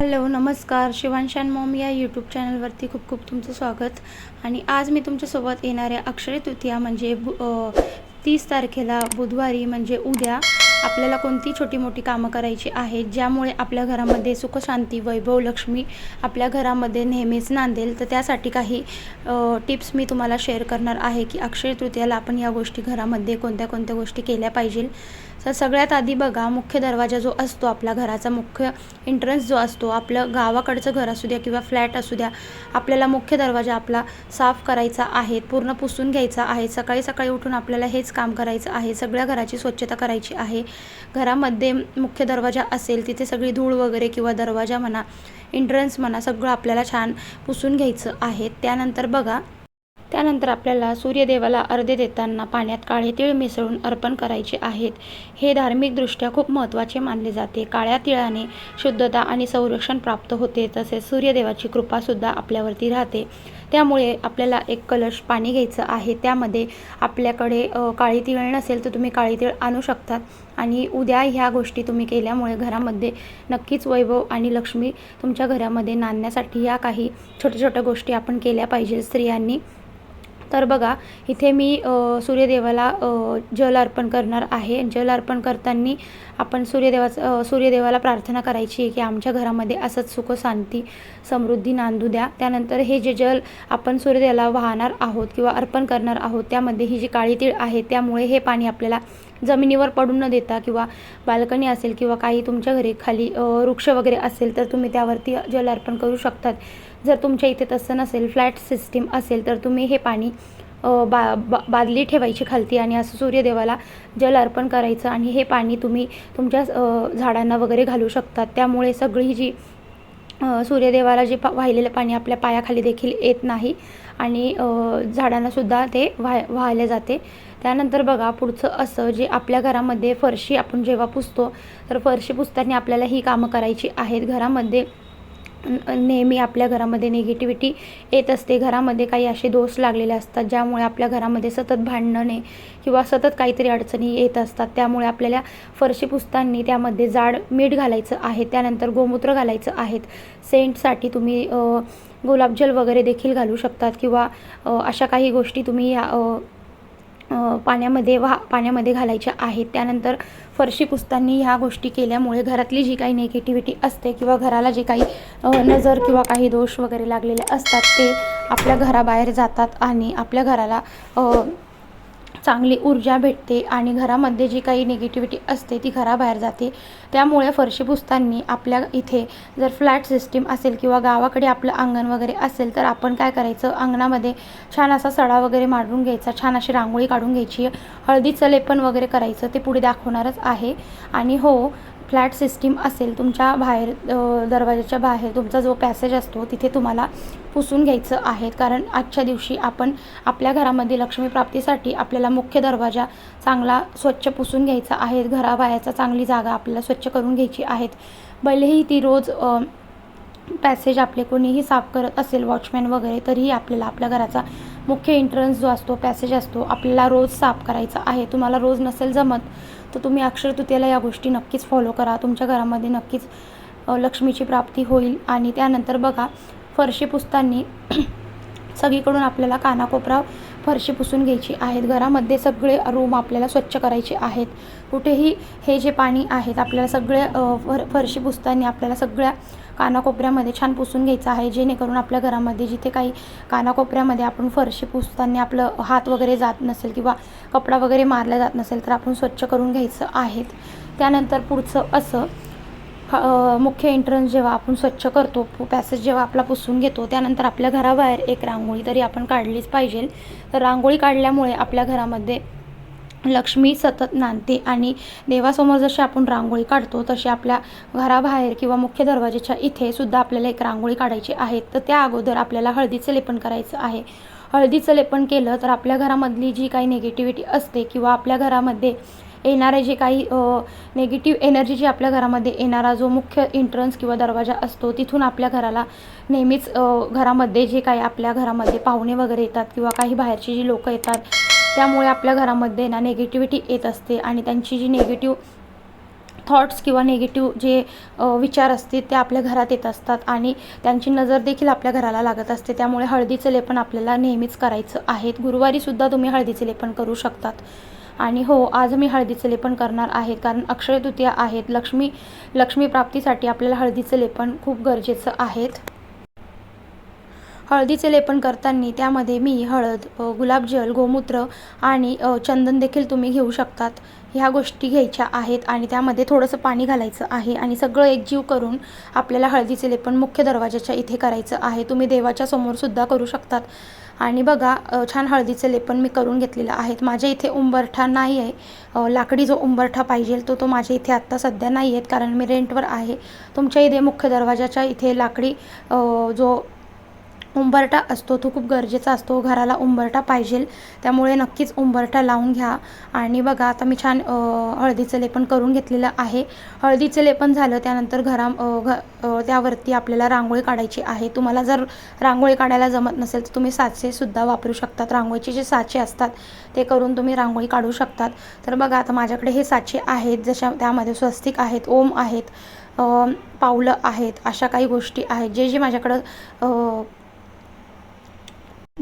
Hello नमस्कार. शिवांशान Maugham या YouTube चॅनलवरती खूप खूप तुमचं स्वागत. आणि आज मी तुमच्यासोबत येणाऱ्या अक्षय तृतीया म्हणजे बु तीस तारखेला बुधवारी म्हणजे उद्या आपल्याला कोणती छोटी मोठी कामं करायची आहेत ज्यामुळे आपल्या घरामध्ये सुखशांती वैभव लक्ष्मी आपल्या घरामध्ये नेहमीच नांदेल. तर त्यासाठी काही टिप्स मी तुम्हाला शेअर करणार आहे की अक्षय तृतीयाला आपण या गोष्टी घरामध्ये कोणत्या कोणत्या गोष्टी केल्या पाहिजे. तर सगळ्यात आधी बघा मुख्य दरवाजा जो असतो आपल्या घराचा मुख्य एंट्रन्स जो असतो आपलं गावाकडचं घर असू द्या किंवा फ्लॅट असू द्या आपल्याला मुख्य दरवाजा आपला साफ करायचा आहे पूर्ण पुसून घ्यायचा आहे सकाळी सकाळी उठून आपल्याला हेच काम करायचं आहे सगळ्या घराची स्वच्छता करायची आहे. घरामध्ये मुख्य दरवाजा असेल तिथे सगळी धूळ वगैरे किंवा दरवाजा म्हणा एंट्रन्स म्हणा सगळं आपल्याला छान पुसून घ्यायचं आहे. त्यानंतर बघा त्यानंतर आपल्याला सूर्यदेवाला अर्धे देताना पाण्यात काळे तीळ मिसळून अर्पण करायचे आहेत. हे धार्मिकदृष्ट्या खूप महत्त्वाचे मानले जाते. काळ्या तिळाने शुद्धता आणि संरक्षण प्राप्त होते तसेच सूर्यदेवाची कृपासुद्धा आपल्यावरती राहते. त्यामुळे आपल्याला एक कलश पाणी घ्यायचं आहे. त्यामध्ये आपल्याकडे काळी तिळ नसेल तर तुम्ही काळी तिळ आणू शकतात. आणि उद्या ह्या गोष्टी तुम्ही केल्यामुळे घरामध्ये नक्कीच वैभव आणि लक्ष्मी तुमच्या घरामध्ये नांदण्यासाठी या काही छोट्या छोट्या गोष्टी आपण केल्या पाहिजे स्त्रियांनी तर बघा इथे मी सूर्यदेवाला जल अर्पण करणार आहे. जल अर्पण करताना आपण सूर्यदेवाचं सूर्यदेवाला प्रार्थना करायची आहे की आमच्या घरामध्ये असंच सुख शांती समृद्धी नांदू द्या. त्यानंतर हे जे जल आपण सूर्यदेवाला वाहणार आहोत किंवा अर्पण करणार आहोत त्यामध्ये ही जी काळी तीळ आहे त्यामुळे हे पाणी आपल्याला जमिनीवर पडून न देता किंवा बाल्कनी असेल किंवा काही तुमच्या घरी खाली वृक्ष वगैरे असेल तर तुम्ही त्यावरती जल अर्पण करू शकतात. जर तुमच्या इथे तसं नसेल फ्लॅट सिस्टीम असेल तर तुम्ही हे पाणी बा बा बादली ठेवायची खालती आणि असं सूर्यदेवाला जल अर्पण करायचं आणि हे पाणी तुम्ही तुमच्या झाडांना वगैरे घालू शकतात त्यामुळे सगळी जी सूर्यदेवाला जे पा वाहिलेलं पाणी आपल्या पायाखाली देखील येत नाही आणि झाडांनासुद्धा ते वाह वाहिले जाते. त्यानंतर बघा पुढचं असं जे आपल्या घरामध्ये फरशी आपण जेव्हा पुसतो तर फरशी पुसताना आपल्याला ही कामं करायची आहेत. घरामध्ये नेहमी आपल्या घरामध्ये निगेटिव्हिटी येत असते. घरामध्ये काही असे दोष लागलेले असतात ज्यामुळे आपल्या घरामध्ये सतत भांडणे किंवा सतत काहीतरी अडचणी येत असतात. त्यामुळे आपल्याला फरशी पुसताना त्यामध्ये जाड मीठ घालायचं आहे त्यानंतर गोमूत्र घालायचं आहेत सेंटसाठी तुम्ही गुलाबजल वगैरे देखील घालू शकतात किंवा अशा काही गोष्टी तुम्ही पाण्यामध्ये वा पाण्यामध्ये घालायच्या आहेत. त्यानंतर फरशी पुसताना ह्या गोष्टी केल्यामुळे घरातली जी काही निगेटिव्हिटी असते किंवा घराला जे काही नजर किंवा काही दोष वगैरे लागलेले असतात ते आपल्या घराबाहेर जातात आणि आपल्या घराला चांगली ऊर्जा भेटते आणि घरामध्ये जी काही निगेटिव्हिटी असते ती घराबाहेर जाते. त्यामुळे फरशी पुसताना आपल्या इथे जर फ्लॅट सिस्टीम असेल किंवा गावाकडे आपलं अंगण वगैरे असेल तर आपण काय करायचं? अंगणामध्ये छान असा सडा वगैरे मारून घ्यायचा छान अशी रांगोळी काढून घ्यायची. हळदीचं लेपन वगैरे करायचं ते पुढे दाखवणारच आहे. आणि हो फ्लॅट सिस्टीम असेल तुमच्या बाहेर दरवाजाच्या बाहेर तुमचा जो पॅसेज असतो तिथे तुम्हाला पुसून घ्यायचं आहे. कारण आजच्या दिवशी आपण आपल्या घरामध्ये लक्ष्मी प्राप्तीसाठी आपल्याला मुख्य दरवाजा चांगला स्वच्छ पुसून घ्यायचा आहे. घराबाहेरचा चांगली जागा आपल्याला स्वच्छ करून घ्यायची आहेत भलेही ती रोज पॅसेज आपले कोणीही साफ करत असेल वॉचमॅन वगैरे तरीही आपल्याला आपल्या घराचा मुख्य एंट्रन्स जो असतो पॅसेज असतो आपल्याला रोज साफ करायचा आहे. तुम्हाला रोज नसेल जमत तर तुम्ही अक्षर तृतीयाला या गोष्टी नक्कीच फॉलो करा. तुमच्या घरामध्ये नक्कीच लक्ष्मीची प्राप्ती होईल. आणि त्यानंतर बघा फरशी पुसताना सगळीकडून आपल्याला कानाकोपरा फरशी पुसून घ्यायची आहेत. घरामध्ये सगळे रूम आपल्याला स्वच्छ करायचे आहेत. कुठेही हे जे पाणी आहेत आपल्याला सगळे फर फरशी पुसताना आपल्याला सगळ्या कानाकोपऱ्यामध्ये छान पुसून घ्यायचं आहे. जेणेकरून आपल्या घरामध्ये जिथे काही कानाकोपऱ्यामध्ये आपण फरशी पुसताना आपलं हात वगैरे जात नसेल किंवा कपडा वगैरे मारला जात नसेल तर आपण स्वच्छ करून घ्यायचं आहेत त्यानंतर पुढचं असं मुख्य एंट्रन्स जेव्हा आपण स्वच्छ करतो पॅसेज जेव्हा आपला पुसून घेतो त्यानंतर आपल्या घराबाहेर एक रांगोळी तरी आपण काढलीच पाहिजे. तर रांगोळी काढल्यामुळे आपल्या घरामध्ये लक्ष्मी सतत नांदते आणि देवासमोर जशी आपण रांगोळी काढतो तशी आपल्या घराबाहेर किंवा मुख्य दरवाजाच्या इथे सुद्धा आपल्याला एक रांगोळी काढायची आहे. तर त्या अगोदर आपल्याला हळदीचं लेपन करायचं आहे. हळदीचं लेपन केलं तर आपल्या घरामधली जी काही निगेटिव्हिटी असते किंवा आपल्या घरामध्ये येणारे जे काही नेगेटिव्ह एनर्जी जी आपल्या घरामध्ये येणारा जो मुख्य एंट्रन्स किंवा दरवाजा असतो तिथून आपल्या घराला नेहमीच घरामध्ये जे काही आपल्या घरामध्ये पाहुणे वगैरे येतात किंवा काही बाहेरची जी लोकं येतात त्यामुळे आपल्या घरामध्ये ना नेगेटिव्हिटी येत असते आणि त्यांची जी नेगेटिव्ह थॉट्स किंवा निगेटिव्ह जे विचार असतील ते आपल्या घरात येत असतात आणि त्यांची नजर देखील आपल्या घराला लागत असते. त्यामुळे हळदीचं लेपन आपल्याला नेहमीच करायचं आहे गुरुवारीसुद्धा तुम्ही हळदीचे लेपन करू शकतात. आणि हो आज मी हळदीचं लेपन करणार आहे. कारण अक्षय तृतीया आहेत. लक्ष्मी लक्ष्मी प्राप्तीसाठी आपल्याला हळदीचं लेपन खूप गरजेचं आहेत. हळदीचे लेपन करताना त्यामध्ये मी हळद गुलाबजल गोमूत्र आणि चंदन देखील तुम्ही घेऊ शकतात. ह्या गोष्टी घ्यायच्या आहेत आणि त्यामध्ये थोडंसं पाणी घालायचं आहे आणि सगळं एकजीव करून आपल्याला हळदीचे लेपन मुख्य दरवाजाच्या इथे करायचं आहे. तुम्ही देवाच्या समोरसुद्धा करू शकतात. आणि बघा छान हळदीचं लेपन मी करून घेतलेलं आहेत. माझ्या इथे उंबरठा नाही आहे. लाकडी जो उंबरठा पाहिजे तो तो माझ्या इथे आत्ता सध्या नाही आहेत कारण मी रेंटवर आहे. तुमच्या इथे मुख्य दरवाजाच्या इथे लाकडी जो उंबरठा असतो तो खूप गरजेचा असतो. घराला उंबरठा पाहिजे. त्यामुळे नक्कीच उंबरठा लावून घ्या. आणि बघा आता मी छान हळदीचं लेपन करून घेतलेलं आहे. हळदीचं लेपन झालं त्यानंतर घरा घ त्यावरती आपल्याला रांगोळी काढायची आहे. तुम्हाला जर रांगोळी काढायला जमत नसेल तर तुम्ही साचेसुद्धा वापरू शकतात. रांगोळीचे जे साचे असतात ते करून तुम्ही रांगोळी काढू शकतात. तर बघा आता माझ्याकडे हे साचे आहेत जशा त्यामध्ये स्वस्तिक आहेत ओम आहेत पावलं आहेत अशा काही गोष्टी आहेत. जे जे माझ्याकडं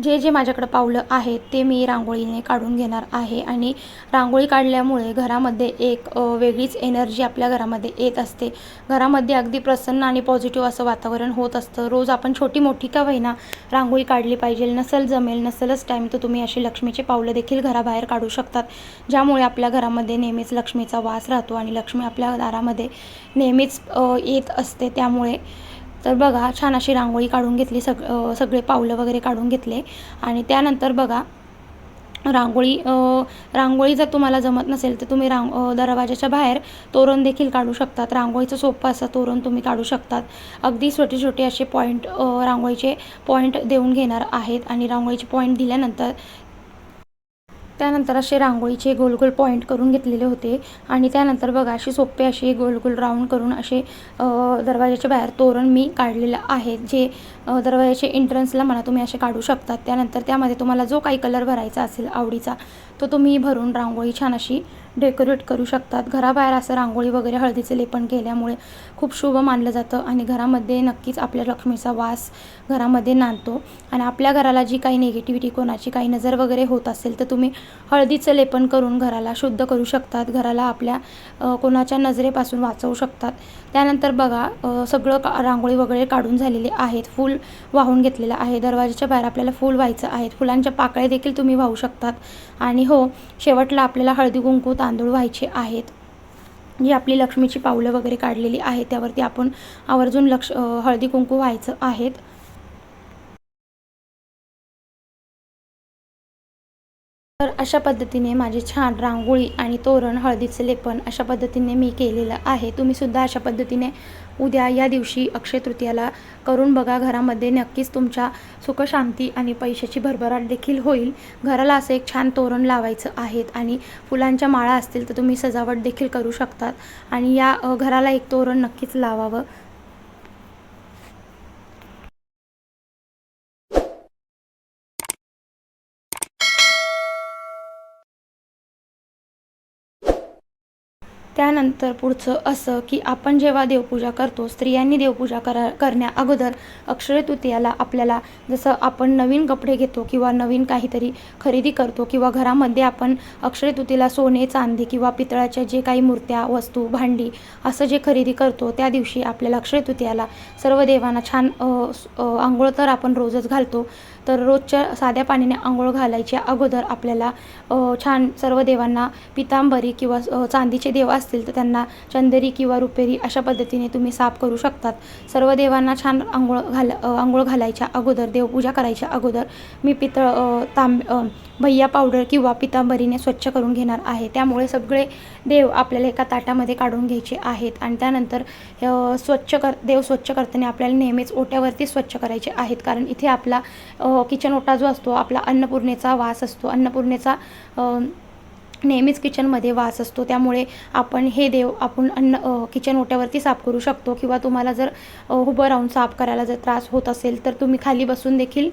जे जे माझ्याकडं पावलं आहेत ते मी रांगोळीने काढून घेणार आहे. आणि रांगोळी काढल्यामुळे घरामध्ये एक वेगळीच एनर्जी आपल्या घरामध्ये येत असते. घरामध्ये अगदी प्रसन्न आणि पॉझिटिव्ह असं वातावरण होत असतं. रोज आपण छोटी मोठी का होईना रांगोळी काढली पाहिजे. नसल जमेल नसलच टाईम तर तुम्ही अशी लक्ष्मीचे पावलं देखील घराबाहेर काढू शकतात. ज्यामुळे आपल्या घरामध्ये नेहमीच लक्ष्मीचा वास राहतो आणि लक्ष्मी आपल्या दारामध्ये नेहमीच येत असते. त्यामुळे तर बघा छान अशी रांगोळी काढून घेतली सग सगळे पावलं वगैरे काढून घेतले. आणि त्यानंतर बघा रांगोळी रांगोळी जर तुम्हाला जमत नसेल तर तुम्ही रांग दरवाजाच्या बाहेर तोरण देखील काढू शकतात. रांगोळीचं सोपं असं तोरण तुम्ही काढू शकतात. अगदी छोटे छोटे असे पॉईंट रांगोळीचे पॉईंट देऊन घेणार आहेत. आणि रांगोळीचे पॉईंट दिल्यानंतर त्यानंतर असे रांगोळीचे गोल गोल पॉईंट करून घेतलेले होते. आणि त्यानंतर बघा अशी सोपे असे गोल गोल राऊंड करून असे दरवाजाच्या बाहेर तोरण मी काढलेलं आहे जे अ, दरवाजाच्या एंट्रन्सला म्हणा तुम्ही असे काढू शकतात. त्यानंतर त्यामध्ये तुम्हाला जो काही कलर भरायचा असेल आवडीचा तो तुम्ही भरून रांगोळी छान अशी डेकोरेट करू शकतात. घराबाहेर असं रांगोळी वगैरे हळदीचे लेपन केल्यामुळे खूप शुभ मानलं जातं आणि घरामध्ये नक्कीच आपल्या लक्ष्मीचा वास घरामध्ये नांदतो. आणि आपल्या घराला जी काही निगेटिव्हिटी कोणाची काही नजर वगैरे होत असेल तर तुम्ही हळदीचं लेपन करून घराला शुद्ध करू शकतात. घराला आपल्या कोणाच्या नजरेपासून वाचवू शकतात. त्यानंतर बघा सगळं का रांगोळी वगैरे काढून झालेले आहेत. फूल वाहून घेतलेलं आहे. दरवाजाच्या बाहेर आपल्याला फूल व्हायचं आहेत. फुलांच्या पाकळ्या देखील तुम्ही वाहू शकतात. आणि हो शेवटला आपल्याला हळदी कुंकू तांदूळ व्हायचे आहेत. जी आपली लक्ष्मीची पावलं वगैरे काढलेली आहेत त्यावरती आपण आवर्जून लक्ष हळदी कुंकू व्हायचं आहेत. तर अशा पद्धतीने माझी छान रांगोळी आणि तोरण हळदीचं लेपन अशा पद्धतीने मी केलेलं आहे. तुम्हीसुद्धा अशा पद्धतीने उद्या या दिवशी अक्षय तृतीयाला करून बघा. घरामध्ये नक्कीच तुमच्या सुखशांती आणि पैशाची भरभराट देखील होईल. घराला असं एक छान तोरण लावायचं आहेत आणि फुलांच्या माळा असतील तर तुम्ही सजावट देखील करू शकतात. आणि या घराला एक तोरण नक्कीच लावावं. त्यानंतर पुढचं असं की आपण जेव्हा देवपूजा करतो स्त्रियांनी देवपूजा करा करण्या अगोदर अक्षय तृतीयाला आपल्याला जसं आपण नवीन कपडे घेतो किंवा नवीन काहीतरी खरेदी करतो किंवा घरामध्ये आपण अक्षय तृतीला सोने चांदी किंवा पितळाच्या जे काही मूर्त्या वस्तू भांडी असं जे खरेदी करतो त्या दिवशी आपल्याला अक्षय तृतीयाला सर्व देवांना छान आंघोळ तर आपण रोजच घालतो तर रोजच्या साध्या पाण्याने आंघोळ घालायच्या अगोदर आपल्याला छान सर्व देवांना पितांबरी किंवा चांदीचे देव असतील तर त्यांना चंदेरी किंवा रुपेरी अशा पद्धतीने तुम्ही साफ करू शकतात. सर्व देवांना छान आंघोळ घाल आंघोळ घालायच्या अगोदर देवपूजा करायच्या अगोदर मी पितळ तांब भैया पावडर किंवा पितांबरीने स्वच्छ करून घेणार आहे. त्यामुळे सगळे देव आपल्याला एका ताटामध्ये काढून घ्यायचे आहेत आणि त्यानंतर स्वच्छ कर देव स्वच्छ करताना आपल्याला नेहमीच ओट्यावरती स्वच्छ करायचे आहेत. कारण इथे आपला किचन ओटा जो असतो आपला अन्नपूर्णेचा वास असतो. अन्नपूर्णेचा नेहमीच किचनमध्ये वास असतो. त्यामुळे आपण हे देव आपण अन्न किचन ओट्यावरती साफ करू शकतो किंवा तुम्हाला जर उभं राहून साफ करायला जर त्रास होत असेल तर तुम्ही खाली बसून देखील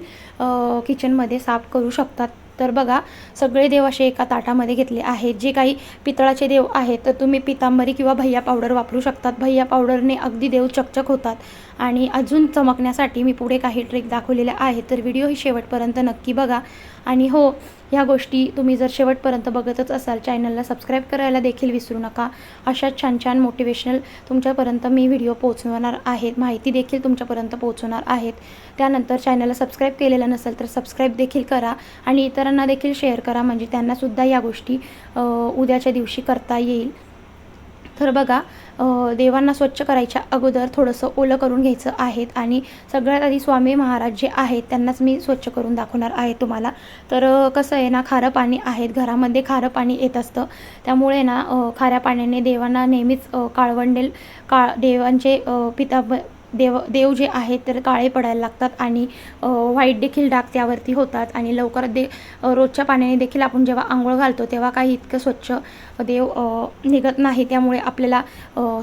किचनमध्ये साफ करू शकतात. तर बघा सगळे देव असे एका ताटामध्ये घेतले आहेत. जे काही पितळाचे देव आहेत तर तुम्ही पितांबरी किंवा भैया पावडर वापरू शकतात. भैया पावडरने अगदी देव चकचक होतात. आणि अजून चमकण्यासाठी मी पुढे काही ट्रिक दाखवलेल्या आहेत. तर व्हिडिओ ही शेवटपर्यंत नक्की बघा. आणि हो ह्या गोष्टी तुम्ही जर शेवटपर्यंत बघतच असाल चॅनलला सबस्क्राईब करायला देखील विसरू नका. अशा छान छान मोटिवेशनल तुमच्यापर्यंत मी व्हिडिओ पोहोचवणार आहेत. माहिती देखील तुमच्यापर्यंत पोहोचवणार आहेत. त्यानंतर चॅनलला सबस्क्राईब केलेलं नसेल तर सबस्क्राईब देखील करा आणि इतरांना देखील शेअर करा. म्हणजे त्यांनासुद्धा या गोष्टी उद्याच्या दिवशी करता येईल. तर बघा देवांना स्वच्छ करायच्या अगोदर थोडंसं ओलं करून घ्यायचं आहेत आणि सगळ्यात आधी स्वामी महाराज जे आहेत त्यांनाच मी स्वच्छ करून दाखवणार आहे तुम्हाला. तर कसं आहे ना खारं पाणी आहेत घरामध्ये खारं पाणी येत असतं. त्यामुळे ना खाऱ्या पाण्याने देवांना नेहमीच काळवंडेल काळ देवांचे पिता देव देव जे आहेत तर काळे पडायला लागतात आणि वाईट व्हाईट देखील डाग त्यावरती होतात आणि लवकर दे रोजच्या पाण्याने देखील आपण जेव्हा आंघोळ घालतो तेव्हा काही इतकं स्वच्छ देव निघत नाही. त्यामुळे आपल्याला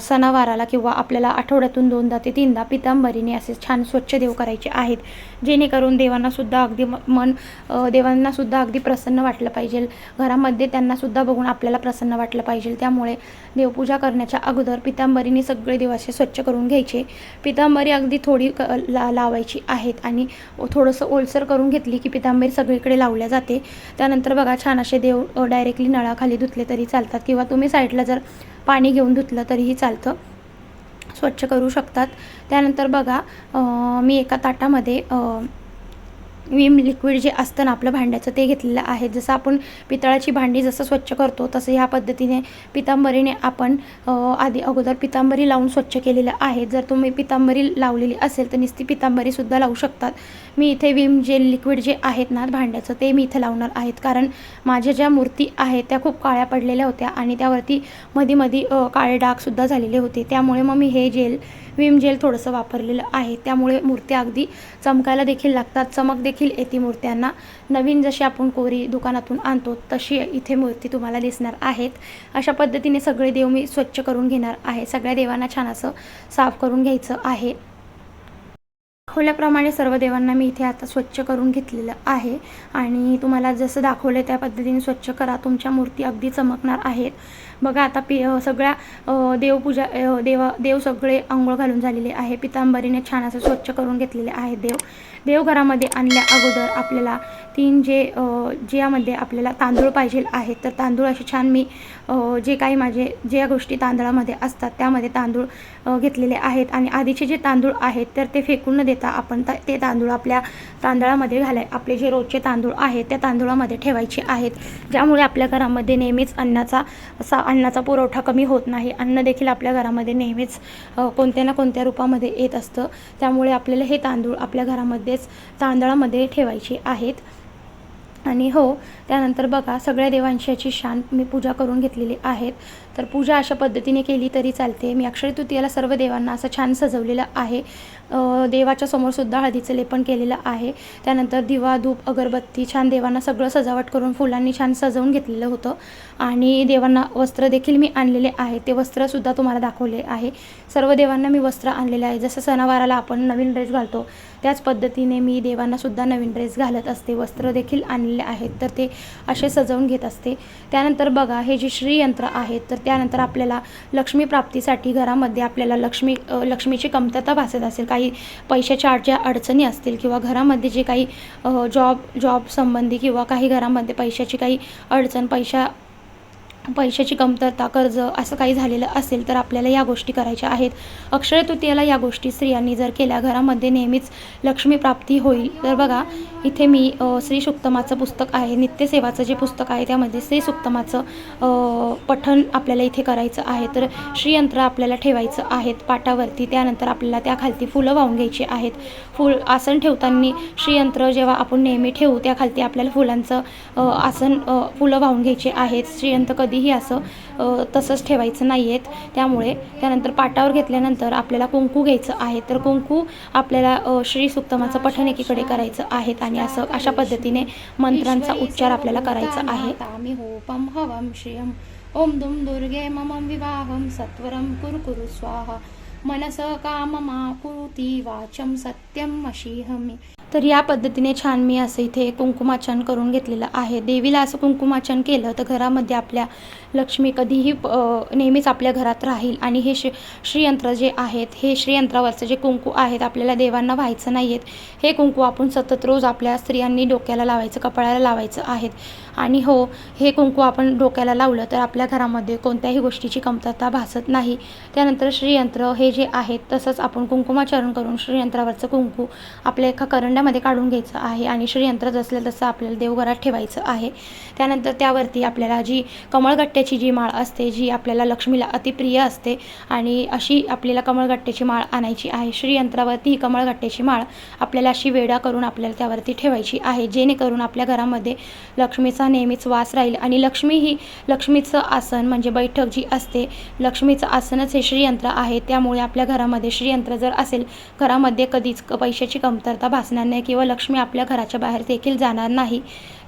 सणावाराला किंवा आपल्याला आठवड्यातून दोनदा ते तीनदा पितांबरीने असे छान स्वच्छ देव करायचे आहेत जेणेकरून देवांनासुद्धा अगदी मन देवांनासुद्धा अगदी प्रसन्न वाटलं पाहिजे. घरामध्ये त्यांनासुद्धा बघून आपल्याला प्रसन्न वाटलं पाहिजे. त्यामुळे देवपूजा करण्याच्या अगोदर पितांबरीने सगळे देवाचे स्वच्छ करून घ्यायचे. पितांबरी अगदी थोडी क ला लावायची आहेत आणि थोडंसं ओलसर करून घेतली की पितांबरी सगळीकडे लावल्या जाते. त्यानंतर बघा छान असे देव डायरेक्टली नळाखाली धुतले तरी चालतात किंवा तुम्ही साईडला जर पाणी घेऊन धुतलं तरीही चालतं. स्वच्छ करू शकतात. त्यानंतर बघा मी एका ताटामध्ये विम लिक्विड जे असतं ना आपलं भांड्याचं ते घेतलेलं आहे. जसं आपण पितळाची भांडी जसं स्वच्छ करतो तसं ह्या पद्धतीने पितांबरीने आपण आधी अगोदर पितांबरी लावून स्वच्छ केलेलं आहे. जर तुम्ही पितांबरी लावलेली असेल तर नुसती पितांबरीसुद्धा लावू शकतात. मी इथे विम जेल लिक्विड जे आहेत ना भांड्याचं ते मी इथे लावणार आहेत. कारण माझ्या ज्या मूर्ती आहेत त्या खूप काळ्या पडलेल्या होत्या आणि त्यावरती मधी मधी काळे डागसुद्धा झालेले होते. त्यामुळे मग मी हे जेल विम जेल थोडंसं वापरलेलं आहे. त्यामुळे मूर्त्या अगदी चमकायला देखील लागतात. चमक देखील येते मूर्त्यांना. नवीन जशी आपण कोरी दुकानातून आणतो तशी इथे मूर्ती तुम्हाला दिसणार आहेत. अशा पद्धतीने सगळे देव मी स्वच्छ करून घेणार आहे. सगळ्या देवांना छान असं साफ करून घ्यायचं आहे. दाखवल्याप्रमाणे सर्व देवांना मी इथे आता स्वच्छ करून घेतलेलं आहे. आणि तुम्हाला जसं दाखवलं त्या पद्धतीने स्वच्छ करा. तुमच्या मूर्ती अगदी चमकणार आहेत. बघा आता पि सगळ्या देवपूजा देवा देव सगळे आंघोळ घालून झालेले आहे. पितांबरीने छान असं स्वच्छ करून घेतलेले आहे देव. देवघरामध्ये आणल्या अगोदर आपल्याला तीन जे ज्यामध्ये आपल्याला तांदूळ पाहिजे आहेत तर तांदूळ असे छान मी जे काही माझे ज्या गोष्टी तांदळामध्ये असतात त्यामध्ये तांदूळ घेतलेले आहेत. आणि आधीचे जे तांदूळ आहेत तर ते फेकून न देता आपण ते तांदूळ आपल्या तांदळामध्ये घालाय आपले जे रोजचे तांदूळ आहेत त्या तांदूळामध्ये ठेवायचे आहेत. ज्यामुळे आपल्या घरामध्ये नेहमीच अन्नाचा असा अन्नाचा पुरवठा कमी होत नाही. अन्न देखील आपल्या घरामध्ये नेहमीच कोणत्या ना कोणत्या रूपामध्ये येत असतं. त्यामुळे आपल्याला हे तांदूळ आपल्या घरामध्येच तांदळामध्ये ठेवायचे आहेत. आणि हो त्यानंतर बघा सगळ्या देवांशाची याची मी पूजा करून घेतलेली आहेत. तर पूजा अशा पद्धतीने केली तरी चालते. मी अक्षय तृतीयाला सर्व देवांना असं छान सजवलेलं आहे. देवाच्या समोरसुद्धा हळदीचं लेपन केलेलं आहे. त्यानंतर दिवा धूप अगरबत्ती छान देवांना सगळं सजावट करून फुलांनी छान सजवून घेतलेलं होतं. आणि देवांना वस्त्र देखील मी आणलेले आहे ते वस्त्रसुद्धा तुम्हाला दाखवले आहे. सर्व देवांना मी वस्त्र आणलेले आहे. जसं सणावाराला आपण नवीन ड्रेस घालतो त्याच पद्धतीने मी देवांनासुद्धा नवीन ड्रेस घालत असते वस्त्र देखील आणलेले आहेत. तर ते असे सजवून घेत असते. त्यानंतर बघा हे जे श्रीयंत्र आहेत तर त्यानंतर आपल्याला लक्ष्मी प्राप्तीसाठी घरामध्ये आपल्याला लक्ष्मी लक्ष्मीची कमतरता भासत असेल काही पैशाच्या ज्या अडचणी असतील किंवा घरामध्ये जे काही जॉब जॉब संबंधी किंवा काही घरामध्ये पैशाची काही अडचण पैशा पैशाची कमतरता कर्ज असं काही झालेलं असेल तर आपल्याला या गोष्टी करायच्या आहेत. अक्षय तृतीयाला या गोष्टी स्त्रियांनी जर केल्या घरामध्ये नेहमीच लक्ष्मी प्राप्ती होईल. तर बघा इथे मी श्री सुक्तमाचं पुस्तक आहे नित्यसेवाचं जे पुस्तक आहे त्यामध्ये श्री सुक्तमाचं पठण आपल्याला इथे करायचं आहे. तर श्रीयंत्र आपल्याला ठेवायचं आहेत पाटावरती. त्यानंतर आपल्याला त्याखालती फुलं वाहून घ्यायची आहेत. फुल आसन ठेवताना श्रीयंत्र जेव्हा आपण नेहमी ठेवू त्याखालती आपल्याला फुलांचं आसन फुलं वाहून घ्यायची आहेत. श्रीयंत्र कधी कधीही असं तसंच ठेवायचं नाही आहेत त्यामुळे त्यानंतर पाटावर घेतल्यानंतर आपल्याला कुंकू घ्यायचं आहे. तर कुंकू आपल्याला श्री सुक्तमाचं पठण एकीकडे करायचं आहेत आणि असं अशा पद्धतीने मंत्रांचा उच्चार आपल्याला करायचा आहे. तामी होपम हवम श्रियम ओम दुम दुर्गे मम विवाहम सत्वरम कुरु स्वाहा. मनस काममा कुरुती वाचम सत्यम अशीहमी. तर या पद्धतीने छान मी असं इथे कुंकुमाचन करून घेतलेलं आहे. देवीला असं कुंकुमाचन केलं तर घरामध्ये आपल्या लक्ष्मी कधीही नेहमीच आपल्या घरात राहील. आणि हे श्री श्रीयंत्र जे आहेत हे श्रीयंत्रावरचं जे कुंकू आहेत आपल्याला देवांना व्हायचं नाही आहेत हे कुंकू आपण सतत रोज आपल्या स्त्रियांनी डोक्याला लावायचं कपाळाला लावायचं आहेत. आणि हो हे कुंकू आपण डोक्याला लावलं तर आपल्या घरामध्ये कोणत्याही गोष्टीची कमतरता भासत नाही. त्यानंतर श्रीयंत्र हे जे आहेत तसंच आपण कुंकुमाचरण करून श्रीयंत्रावरचं कुंकू आपल्या एका करंड्यामध्ये काढून घ्यायचं आहे आणि श्रीयंत्र जसलं तसं आपल्याला देवघरात ठेवायचं आहे. त्यानंतर त्यावरती आपल्याला जी कमळगट्ट्याची जी माळ असते जी आपल्याला लक्ष्मीला अतिप्रिय असते आणि अशी आपल्याला कमळगट्ट्याची माळ आणायची आहे. श्रीयंत्रावरती ही कमळगट्ट्याची माळ आपल्याला अशी वेडा करून आपल्याला त्यावरती ठेवायची आहे जेणेकरून आपल्या घरामध्ये लक्ष्मीचा नेहमीच वास राहील. आणि लक्ष्मी ही लक्ष्मीचं आसन म्हणजे बैठक जी असते लक्ष्मीचं आसनच हे श्रीयंत्र आहे. त्यामुळे आपल्या घरामध्ये श्रीयंत्र जर असेल घरामध्ये कधीच क- पैशाची कमतरता भासणार नाही किंवा लक्ष्मी आपल्या घराच्या बाहेर देखील जाणार नाही.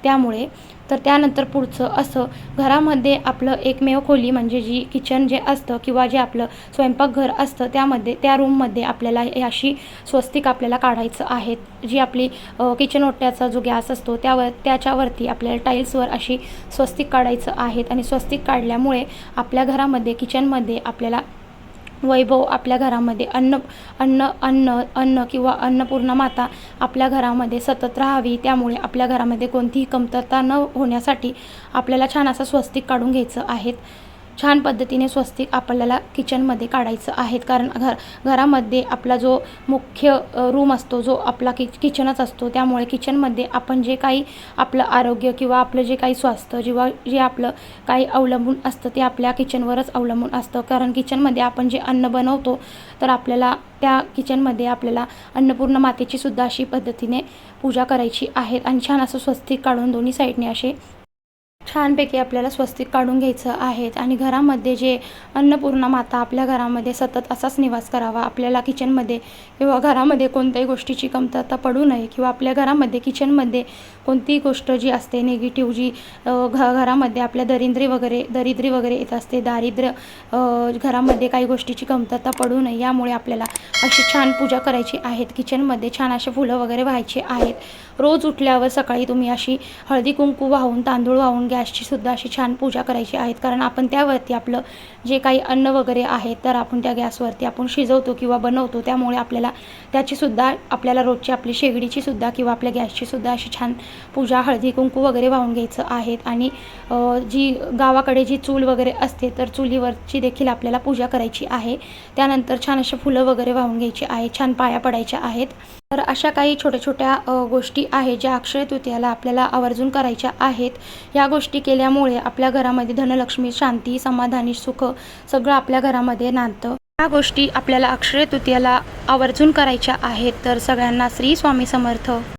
त्यामुळे तर त्यानंतर पुढचं असं घरामध्ये आपलं एकमेव खोली म्हणजे जी किचन जे असतं किंवा जे आपलं स्वयंपाकघर असतं त्यामध्ये त्या रूममध्ये आपल्याला हे अशी स्वस्तिक आपल्याला काढायचं आहे. जी आपली किचन ओट्याचा जो गॅस असतो त्यावर त्याच्यावरती आपल्याला टाईल्सवर अशी स्वस्तिक काढायचं आहेत. आणि स्वस्तिक काढल्यामुळे आपल्या घरामध्ये किचनमध्ये आपल्याला वैभव आपल्या घरामध्ये अन्न अन्न अन्न अन्न किंवा अन्नपूर्णा माता आपल्या घरामध्ये सतत राहावी त्यामुळे आपल्या घरामध्ये कोणतीही कमतरता न होण्यासाठी आपल्याला छान असं स्वस्तिक काढून घ्यायचं आहेत छान पद्धतीने स्वस्तिक आपल्याला किचनमध्ये काढायचं आहेत. कारण घर घरामध्ये आपला जो मुख्य रूम असतो जो आपला कि किचनच असतो त्यामुळे किचनमध्ये आपण जे काही आपलं आरोग्य किंवा आपलं जे काही स्वास्थ्य किंवा जे आपलं काही अवलंबून असतं ते आपल्या किचनवरच अवलंबून असतं. कारण किचनमध्ये आपण जे अन्न बनवतो तर आपल्याला त्या किचनमध्ये आपल्याला अन्नपूर्ण मातेची सुद्धा अशी पद्धतीने पूजा करायची आहे. आणि छान असं स्वस्तिक काढून दोन्ही साईडने असे छानपैकी आपल्याला स्वस्तिक काढून घ्यायचं आहेत. आणि घरामध्ये जे अन्नपूर्णा माता आपल्या घरामध्ये सतत असाच निवास करावा. आपल्याला किचनमध्ये किंवा घरामध्ये कोणत्याही गोष्टीची कमतरता पडू नये किंवा आपल्या घरामध्ये किचनमध्ये कोणतीही गोष्ट जी असते निगेटिव्ह जी घ घरामध्ये आपल्या दरिद्री वगैरे दरिद्री वगैरे येत असते दारिद्र्य घरामध्ये काही गोष्टीची कमतरता पडू नये यामुळे आपल्याला अशी छान पूजा करायची आहेत. किचनमध्ये छान असे फुलं वगैरे व्हायचे आहेत. रोज उठल्यावर सकाळी तुम्ही अशी हळदी कुंकू वाहून तांदूळ वाहून गॅसची सुद्धा अशी छान पूजा करायची आहेत. कारण आपण त्यावरती आपलं जे काही अन्न वगैरे आहे तर आपण त्या गॅसवरती आपण शिजवतो किंवा बनवतो. त्यामुळे आपल्याला त्याची सुद्धा आपल्याला रोजची आपली शेगडीची सुद्धा किंवा आपल्या गॅसची सुद्धा अशी छान पूजा हळदी कुंकू वगैरे वाहून घ्यायचं आहेत. आणि जी गावाकडे जी चूल वगैरे असते तर चुलीवरची देखील आपल्याला पूजा करायची आहे. त्यानंतर छान असे फुलं वगैरे वाहून घ्यायची आहे छान पाया पडायच्या आहेत. तर अशा काही छोट्या छोट्या गोष्टी आहेत ज्या अक्षय तृतीयाला आपल्याला आवर्जून करायच्या आहेत. या गोष्टी केल्यामुळे आपल्या घरामध्ये धनलक्ष्मी शांती समाधानी सुख सगळं आपल्या घरामध्ये नांदतं. या गोष्टी आपल्याला अक्षय तृतीयाला आवर्जून करायच्या आहेत. तर सगळ्यांना श्री स्वामी समर्थ.